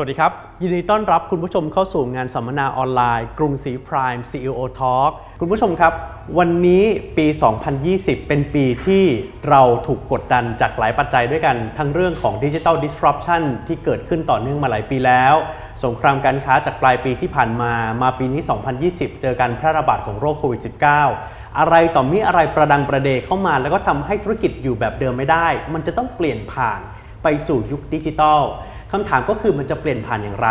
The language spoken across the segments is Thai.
วัสดีครับ ยินดีต้อนรับคุณผู้ชมเข้าสู่งานสัมมนาออนไลน์ กรุงศรี Prime CEO Talk คุณผู้ชมครับ วันนี้ปี 2020 เป็นปีที่เราถูกกดดันจากหลายปัจจัยด้วยกัน ทั้งเรื่องของ Digital Disruption ที่เกิดขึ้นต่อเนื่องมาหลายปีแล้ว สงครามการค้าจากปลายปีที่ผ่านมา มาปีนี้ 2020 เจอการแพร่ระบาดของโรคโควิด -19 อะไรต่อมีอะไรประดังประเดเข้ามา แล้วก็ทำให้ธุรกิจอยู่แบบเดิมไม่ได้ มันจะต้องเปลี่ยนผ่านไปสู่ยุคดิจิทัล คำถามก็คือมันจะเปลี่ยนผ่านอย่างไร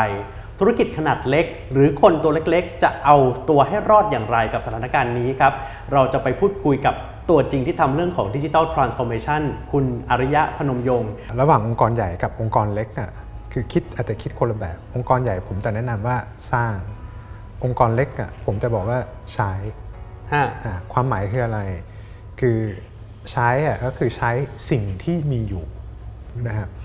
ธุรกิจขนาดเล็ก หรือคนตัวเล็กๆ จะเอาตัวให้รอดอย่างไรกับสถานการณ์นี้ครับ เราจะไปพูดคุยกับตัวจริงที่ทำเรื่องของดิจิทัลทรานส์ฟอร์เมชันคุณอริยะพนมยงค์ ระหว่างองค์กรใหญ่กับองค์กรเล็กอะคือคิดอาจจะคิดคนละแบบ องค์กรใหญ่ผมจะแนะนำว่าสร้างองค์กรเล็กอะผมจะบอกว่าใช้ฮะ อ่าความหมายคืออะไร คือใช้อะก็คือใช้สิ่งที่มีอยู่นะครับอ่า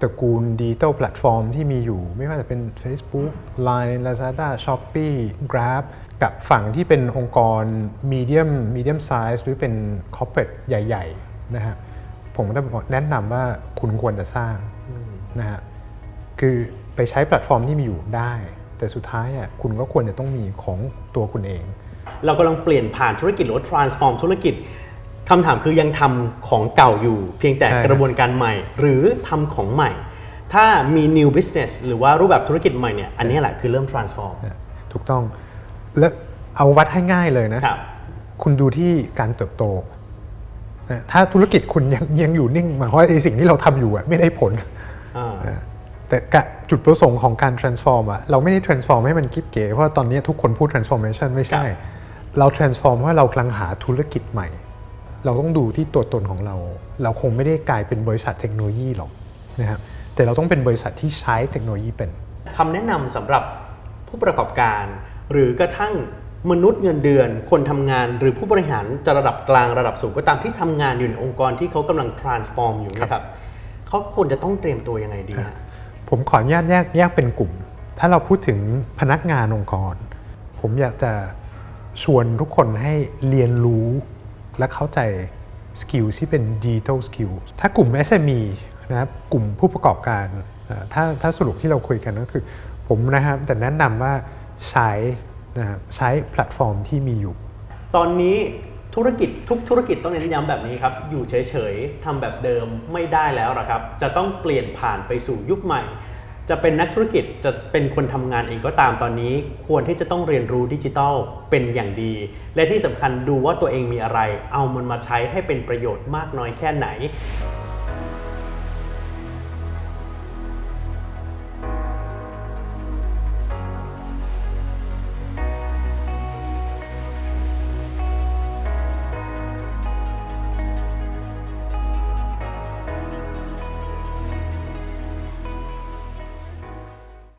ตระกูลดิจิตอลแพลตฟอร์มที่มีอยู่ ไม่ว่าจะเป็น Facebook Line Lazada Shopee Grab กับฝั่งที่เป็นองค์กร medium medium size หรือเป็น corporate ใหญ่ ๆ นะฮะผมก็จะบอกแนะนำว่าคุณควรจะสร้างนะฮะคือไปใช้แพลตฟอร์มที่มีอยู่ได้ แต่สุดท้ายอะคุณก็ควรจะต้องมีของตัวคุณเอง เรากำลังเปลี่ยนผ่านธุรกิจหรือว่า transform ธุรกิจ คำถามคือยังทำของเก่าอยู่ เพียงแต่ใช่ครับกระบวนการใหม่ หรือทำของใหม่ ถ้ามี new business หรือว่ารูปแบบธุรกิจใหม่เนี่ยอันนี้แหละคือเริ่ม transform ถูกต้อง และเอาวัดให้ง่ายเลยนะครับคุณดูที่การเติบโตนะถ้าธุรกิจคุณยังยังอยู่นิ่งหมายความว่าไอ้สิ่งที่เราทำอยู่อะไม่ได้ผลอ่านะแต่กะจุดประสงค์ของการ transform อะเราไม่ได้ transform ให้มันกิ๊บเก๋เพราะว่าตอนนี้ทุกคนพูด transformation ไม่ใช่ เรา transform เพราะเรากำลังหาธุรกิจใหม่ เราต้องดูที่ตัวตนของเรา เราคงไม่ได้กลายเป็นบริษัทเทคโนโลยีหรอกนะครับแต่เราต้องเป็นบริษัทที่ใช้เทคโนโลยีเป็นคำแนะนำสำหรับผู้ประกอบการ หรือกระทั่งมนุษย์เงินเดือน คนทำงานหรือผู้บริหารจะระดับกลางระดับสูงก็ตามที่ทำงานอยู่ในองค์กรที่เขากำลัง transform อยู่เนะครับเขาควรจะต้องเตรียมตัวยังไงดีฮะผมขออนุญาตแยกแยกเป็นกลุ่ม ถ้าเราพูดถึงพนักงานองค์กร ผมอยากจะชวนทุกคนให้เรียนรู้ และเข้าใจสกิลที่เป็นดิจิทัลสกิลถ้ากลุ่ม SME นะครับกลุ่มผู้ประกอบการถ้าถ้าสรุปที่เราคุยกันก็คือ ผมนะครับแต่แนะนำว่าใช้นะครับใช้แพลตฟอร์มที่มีอยู่ ตอนนี้ธุรกิจทุกธุรกิจต้องเน้นย้ำแบบนี้ครับ อยู่เฉยๆทำแบบเดิมไม่ได้แล้วหรอครับ จะต้องเปลี่ยนผ่านไปสู่ยุคใหม่ จะเป็นนักธุรกิจจะเป็นคนทำงานเองก็ตามตอนนี้ ควรที่จะต้องเรียนรู้ดิจิทัลเป็นอย่างดี และที่สำคัญดูว่าตัวเองมีอะไร เอามันมาใช้ให้เป็นประโยชน์มากน้อยแค่ไหน